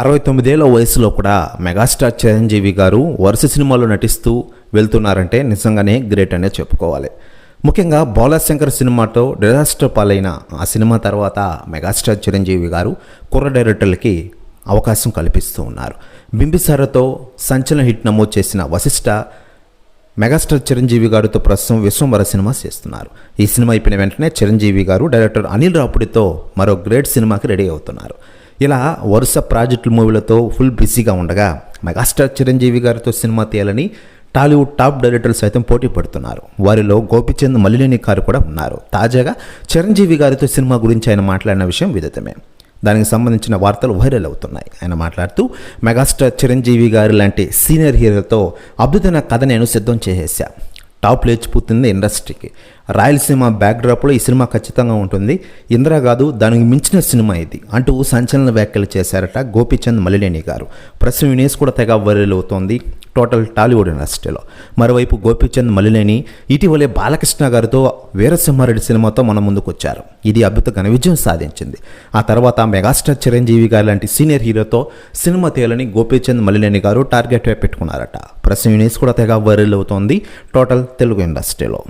అరవై తొమ్మిదేళ్ళ వయసులో కూడా మెగాస్టార్ చిరంజీవి గారు వరుస సినిమాల్లో నటిస్తూ వెళ్తున్నారంటే నిజంగానే గ్రేట్ అనే చెప్పుకోవాలి. ముఖ్యంగా బాలాశంకర్ సినిమాతో డిజాస్టర్ పాలైన ఆ సినిమా తర్వాత మెగాస్టార్ చిరంజీవి గారు కుర్ర డైరెక్టర్లకి అవకాశం కల్పిస్తూ ఉన్నారు. బింబిసారతో సంచలన హిట్ నమోదు చేసిన వశిష్ఠ మెగాస్టార్ చిరంజీవి గారితో ప్రస్తుతం విశ్వంవర సినిమా చేస్తున్నారు. ఈ సినిమా అయిపోయిన వెంటనే చిరంజీవి గారు డైరెక్టర్ అనిల్ రాపుడితో మరో గ్రేట్ సినిమాకి రెడీ అవుతున్నారు. ఇలా వరుస ప్రాజెక్టుల మూవీలతో ఫుల్ బిజీగా ఉండగా మెగాస్టార్ చిరంజీవి గారితో సినిమా తీయాలని టాలీవుడ్ టాప్ డైరెక్టర్లు సైతం పోటీ పడుతున్నారు. వారిలో గోపిచంద్ మల్లినేని గారు కూడా ఉన్నారు. తాజాగా చిరంజీవి గారితో సినిమా గురించి ఆయన మాట్లాడిన విషయం విదితమే. దానికి సంబంధించిన వార్తలు వైరల్ అవుతున్నాయి. ఆయన మాట్లాడుతూ మెగాస్టార్ చిరంజీవి గారు లాంటి సీనియర్ హీరోతో అద్భుతమైన కథ నేను సిద్ధం చేసేసా టాప్ లేచిపోతుంది ఇండస్ట్రీకి. రాయలసీమ బ్యాక్డ్రాప్లో ఈ సినిమా ఖచ్చితంగా ఉంటుంది. ఇందిరా కాదు దానికి మించిన సినిమా ఇది. అంటూ సంచలన వ్యాఖ్యలు చేశారట గోపీచంద్ మలినేని గారు. ప్రస్తుతం వినేసి కూడా తెగ వైరల్ అవుతోంది. టోటల్ టాలీవుడ్ ఇండస్ట్రీలో. మరోవైపు గోపీచంద్ మలినేని ఇటీవలే బాలకృష్ణ గారితో వీరసింహారెడ్డి సినిమాతో మన ముందుకు వచ్చారు ఇది అద్భుత ఘన విజయం సాధించింది. ఆ తర్వాత మెగాస్టార్ చిరంజీవి గారు లాంటి సీనియర్ హీరోతో సినిమా తీయాలని గోపీచంద్ మలినేని గారు టార్గెట్ పెట్టుకున్నారట. ప్రస్తుతం యూనిస్ కూడా తెగ వైరల్ అవుతోంది టోటల్ తెలుగు ఇండస్ట్రీలో.